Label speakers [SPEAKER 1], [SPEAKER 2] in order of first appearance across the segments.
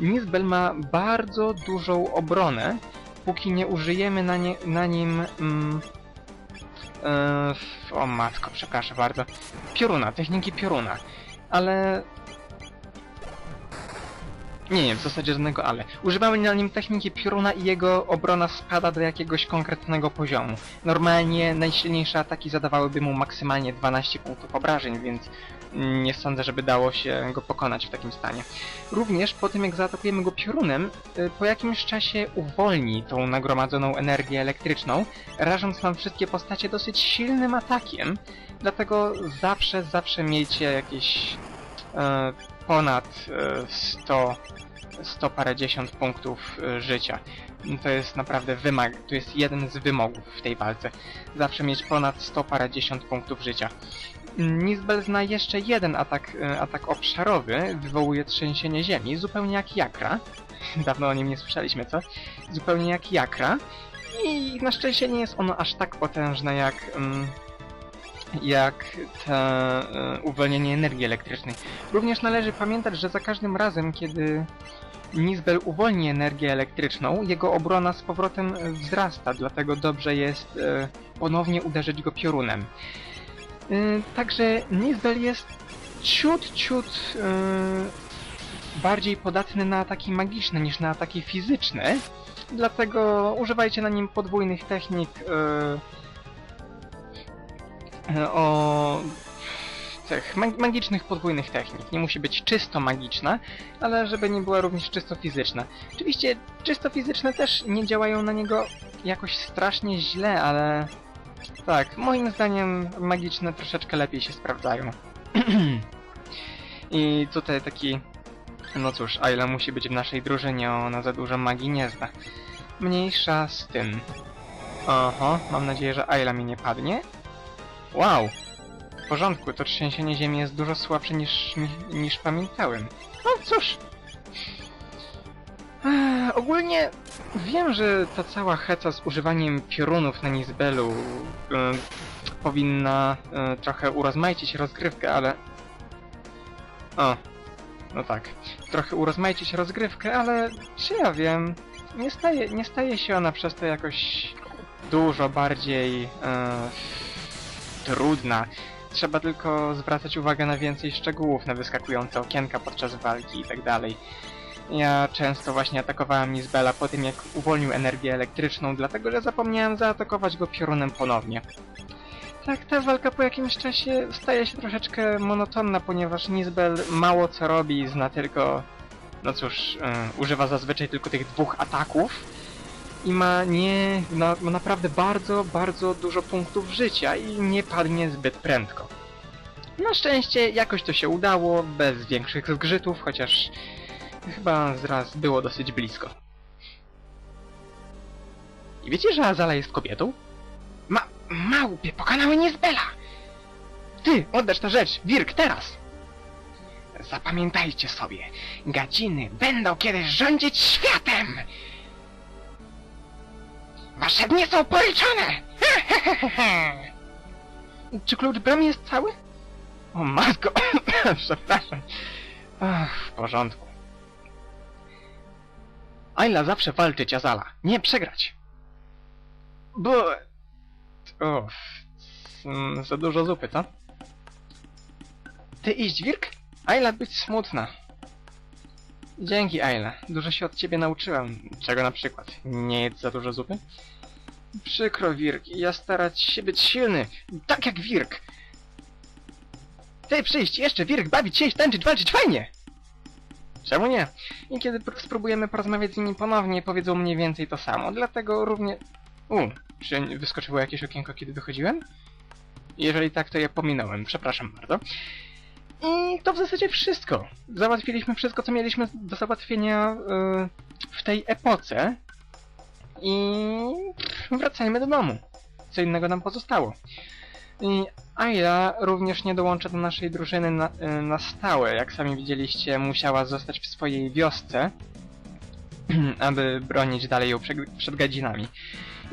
[SPEAKER 1] Nizbel ma bardzo dużą obronę, póki nie użyjemy na, nie, na nim... Mm, f- o matko, przepraszam bardzo. Pioruna, techniki pioruna. Ale... Nie, nie, w zasadzie żadnego ale. Używamy na nim techniki pioruna i jego obrona spada do jakiegoś konkretnego poziomu. Normalnie najsilniejsze ataki zadawałyby mu maksymalnie 12 punktów obrażeń, więc nie sądzę, żeby dało się go pokonać w takim stanie. Również po tym jak zaatakujemy go piorunem, y, po jakimś czasie uwolni tą nagromadzoną energię elektryczną, rażąc nam wszystkie postacie dosyć silnym atakiem, dlatego zawsze, zawsze miejcie jakieś e, ponad e, 100, 100 parędziesiąt punktów e, życia. To jest naprawdę wymag, to jest jeden z wymogów w tej walce. Zawsze mieć ponad 100 parędziesiąt punktów życia. Nizbel zna jeszcze jeden atak, e, atak obszarowy, wywołuje trzęsienie ziemi, zupełnie jak Jakra. Dawno o nim nie słyszeliśmy, co? Zupełnie jak Jakra. I na szczęście nie jest ono aż tak potężne jak... Mm, jak te e, uwolnienie energii elektrycznej. Również należy pamiętać, że za każdym razem, kiedy Nizbel uwolni energię elektryczną, jego obrona z powrotem e, wzrasta, dlatego dobrze jest e, ponownie uderzyć go piorunem. E, także Nizbel jest ciut, ciut bardziej podatny na ataki magiczne niż na ataki fizyczne, dlatego używajcie na nim podwójnych technik o magicznych podwójnych technik. Nie musi być czysto magiczna, ale żeby nie była również czysto fizyczna. Oczywiście czysto fizyczne też nie działają na niego jakoś strasznie źle, ale tak, moim zdaniem magiczne troszeczkę lepiej się sprawdzają. I tutaj taki... No cóż, Ayla musi być w naszej drużynie, ona za dużo magii nie zna. Mniejsza z tym. Oho, mam nadzieję, że Ayla mi nie padnie. Wow! Porządku, to trzęsienie ziemi jest dużo słabsze niż, niż pamiętałem. No cóż... Ogólnie wiem, że ta cała heca z używaniem piorunów na Nizbelu e, powinna e, trochę urozmaicić rozgrywkę, ale... O, no tak. Trochę urozmaicić rozgrywkę, ale czy ja wiem, nie staje, nie staje się ona przez to jakoś dużo bardziej e, trudna. Trzeba tylko zwracać uwagę na więcej szczegółów, na wyskakujące okienka podczas walki i tak dalej. Ja często właśnie atakowałem Nizbela po tym, jak uwolnił energię elektryczną, dlatego że zapomniałem zaatakować go piorunem ponownie. Tak, ta walka po jakimś czasie staje się troszeczkę monotonna, ponieważ Nizbel mało co robi, zna tylko... No cóż, yy, używa zazwyczaj tylko tych dwóch ataków i ma nie... No, ma naprawdę bardzo, bardzo dużo punktów życia i nie padnie zbyt prędko. Na szczęście jakoś to się udało, bez większych zgrzytów, chociaż chyba zraz było dosyć blisko. I wiecie, że Azala jest kobietą? Ma... małpie, pokonały Nizbela! Ty, oddasz tę rzecz, Wirk, teraz! Zapamiętajcie sobie, gadziny będą kiedyś rządzić światem! Wasze dni są policzone! Czy klucz bramy jest cały? O matko, przepraszam. Ach, w porządku. Ayla zawsze walczyć, Azala. Nie przegrać. Bo... Uff. mm, Za dużo zupy, co? Ty iść, Wirk? Ayla być smutna. Dzięki, Ayla. Dużo się od ciebie nauczyłem. Czego na przykład? Nie jedz za dużo zupy? Przykro, Wirk. Ja starać się być silny. Tak jak Wirk. Ty przyjść, jeszcze Wirk, bawić się, tańczyć, walczyć, fajnie! Czemu nie? I kiedy pr- spróbujemy porozmawiać z nimi ponownie, powiedzą mniej więcej to samo, dlatego równie... U, czy wyskoczyło jakieś okienko, kiedy wychodziłem? Jeżeli tak, to je pominąłem, przepraszam bardzo. I to w zasadzie wszystko. Załatwiliśmy wszystko, co mieliśmy do załatwienia yy, w tej epoce. I wracajmy do domu. Co innego nam pozostało. I Ayla również nie dołącza do naszej drużyny na, y, na stałe. Jak sami widzieliście, musiała zostać w swojej wiosce, aby bronić dalej ją przed, przed gadzinami.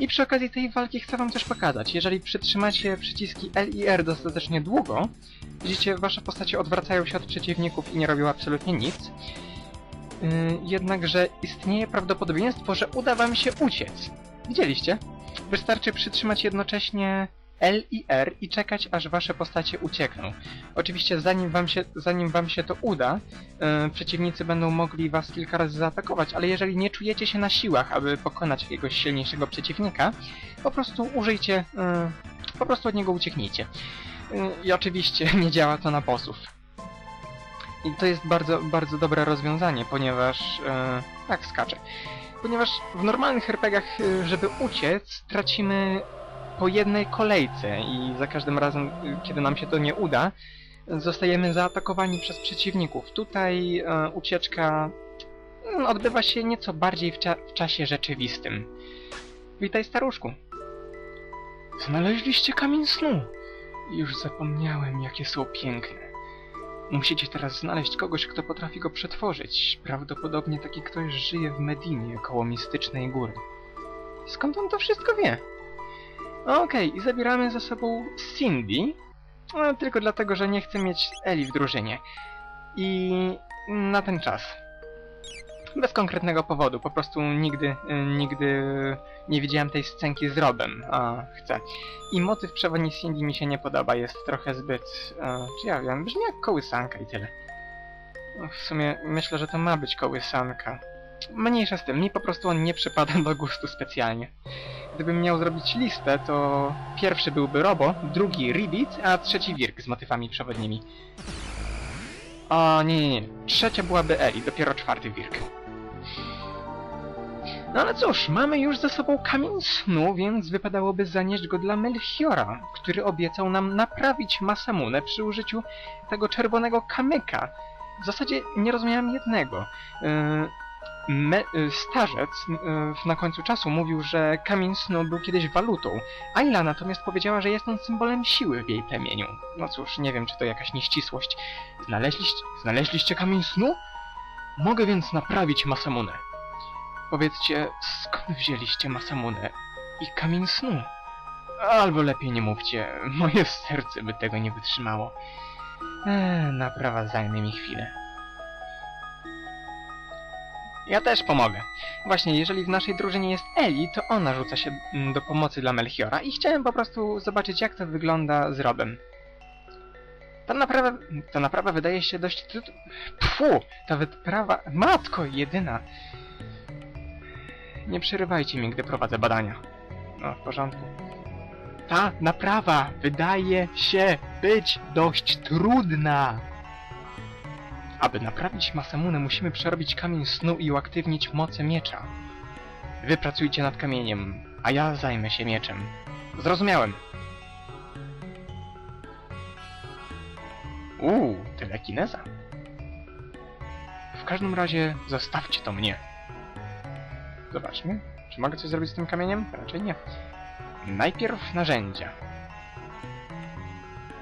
[SPEAKER 1] I przy okazji tej walki chcę wam też pokazać. Jeżeli przytrzymacie przyciski L i R dostatecznie długo, widzicie, wasze postacie odwracają się od przeciwników i nie robią absolutnie nic. Yy, jednakże istnieje prawdopodobieństwo, że uda wam się uciec. Widzieliście? Wystarczy przytrzymać jednocześnie L i R i czekać, aż wasze postacie uciekną. Oczywiście zanim wam się, zanim wam się to uda, yy, przeciwnicy będą mogli was kilka razy zaatakować, ale jeżeli nie czujecie się na siłach, aby pokonać jakiegoś silniejszego przeciwnika, po prostu użyjcie, yy, po prostu od niego ucieknijcie. Yy, I oczywiście nie działa to na bossów. I to jest bardzo, bardzo dobre rozwiązanie, ponieważ... Tak, skaczę. Ponieważ w normalnych RPGach, żeby uciec, tracimy po jednej kolejce i za każdym razem, e, kiedy nam się to nie uda, zostajemy zaatakowani przez przeciwników. Tutaj e, ucieczka mm, odbywa się nieco bardziej w, cza w czasie rzeczywistym. Witaj, staruszku. Znaleźliście kamień snu. Już zapomniałem, jakie są piękne. Musicie teraz znaleźć kogoś, kto potrafi go przetworzyć. Prawdopodobnie taki ktoś żyje w Medinie, koło mistycznej góry. Skąd on to wszystko wie? Okej, i zabieramy ze sobą Cindy. No, tylko dlatego, że nie chcę mieć Eli w drużynie. I na ten czas. Bez konkretnego powodu, po prostu nigdy, y, nigdy nie widziałem tej scenki z Robem, a chcę. I motyw przewodni Cindy mi się nie podoba, jest trochę zbyt... E, czy ja wiem, brzmi jak kołysanka i tyle. W sumie myślę, że to ma być kołysanka. Mniejsza z tym, mi po prostu on nie przypada do gustu specjalnie. Gdybym miał zrobić listę, to pierwszy byłby Robo, drugi Ribbit, a trzeci Wirk z motywami przewodnimi. O, nie, nie, nie. Trzecia byłaby Eli, dopiero czwarty Wirk. No ale cóż, mamy już ze sobą kamień snu, więc wypadałoby zanieść go dla Melchiora, który obiecał nam naprawić Masamunę przy użyciu tego czerwonego kamyka. W zasadzie nie rozumiałem jednego. Yy, me, yy, starzec yy, na końcu czasu mówił, że kamień snu był kiedyś walutą. Ayla natomiast powiedziała, że jest on symbolem siły w jej plemieniu. No cóż, nie wiem, czy to jakaś nieścisłość. Znaleźliście, znaleźliście kamień snu? Mogę więc naprawić Masamunę. Powiedzcie, skąd wzięliście Masamunę i kamień snu? Albo lepiej nie mówcie, moje serce by tego nie wytrzymało. Eee, naprawa zajmie mi chwilę. Ja też pomogę. Właśnie, jeżeli w naszej drużynie jest Eli, to ona rzuca się mm, do pomocy dla Melchiora i chciałem po prostu zobaczyć, jak to wygląda z Robem. Ta naprawa, ta naprawa wydaje się dość... Pfu! Ta wyprawa... Matko jedyna! Nie przerywajcie mi, gdy prowadzę badania. No, w porządku. Ta naprawa wydaje się być dość trudna. Aby naprawić Masamunę, musimy przerobić kamień snu i uaktywnić moce miecza. Wy pracujcie nad kamieniem, a ja zajmę się mieczem. Zrozumiałem. Uuu, telekineza. W każdym razie zostawcie to mnie. Zobaczmy. Czy mogę coś zrobić z tym kamieniem? Raczej nie. Najpierw narzędzia.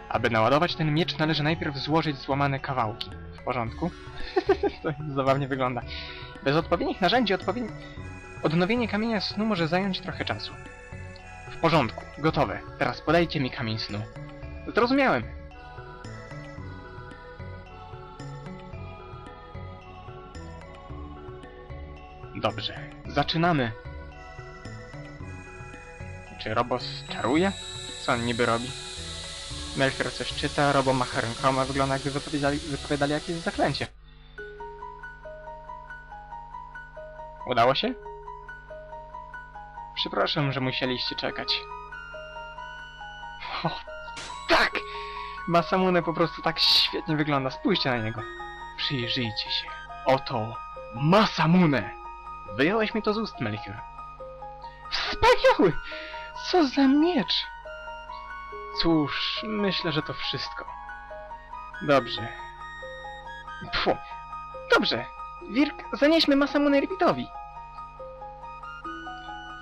[SPEAKER 1] Aby naładować ten miecz należy najpierw złożyć złamane kawałki. Porządku? to zabawnie wygląda. Bez odpowiednich narzędzi odpowiedni... odnowienie kamienia snu może zająć trochę czasu. W porządku, gotowe. Teraz podajcie mi kamień snu. Zrozumiałem. Dobrze, zaczynamy. Czy Robos czaruje? Co on niby robi? Melchior coś czyta, Robo macha rękoma, wygląda jakby wypowiadali, wypowiadali jakieś zaklęcie. Udało się? Przepraszam, że musieliście czekać. O, tak! Masamune po prostu tak świetnie wygląda, spójrzcie na niego. Przyjrzyjcie się. Oto Masamune! Wyjąłeś mi to z ust, Melchior. Wspaniały! Co za miecz! Cóż, myślę, że to wszystko. Dobrze. Pfu. Dobrze. Wirk, zanieśmy Masamune Ribitowi.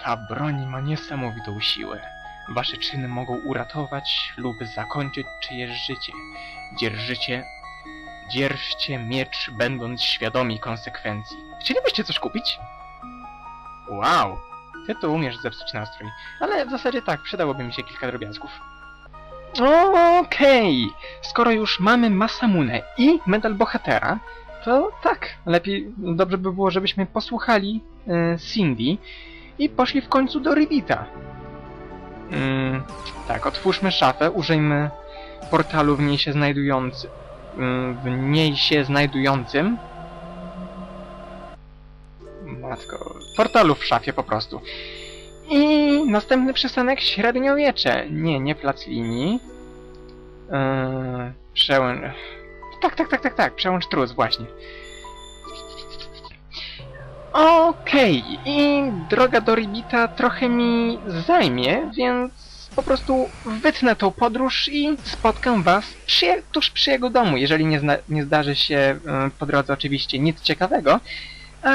[SPEAKER 1] Ta broń ma niesamowitą siłę. Wasze czyny mogą uratować lub zakończyć czyjeś życie. Dzierżycie... Dzierżcie miecz, będąc świadomi konsekwencji. Chcielibyście coś kupić? Wow! Ty to umiesz zepsuć nastrój. Ale w zasadzie tak, przydałoby mi się kilka drobiazgów. Okej! Skoro już mamy Masamunę i medal bohatera, to tak, lepiej, dobrze by było, żebyśmy posłuchali e, Cindy i poszli w końcu do Rivita. Mm, tak, otwórzmy szafę, użyjmy portalu w niej się znajdujący, mm, w niej się znajdującym. Matko, portalu w szafie po prostu. I następny przystanek średniowiecze. Nie, nie plac linii. Eee, przełęcz... Tak, tak, tak, tak, tak, przełącz trus, właśnie. Okej, i droga do Ribita trochę mi zajmie, więc po prostu wytnę tą podróż i spotkam was przy, tuż przy jego domu, jeżeli nie, zna, nie zdarzy się e, po drodze oczywiście nic ciekawego, a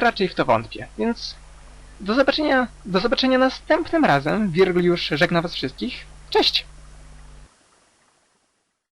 [SPEAKER 1] raczej w to wątpię, więc do zobaczenia, do zobaczenia następnym razem. Wirgl już żegna was wszystkich. Cześć!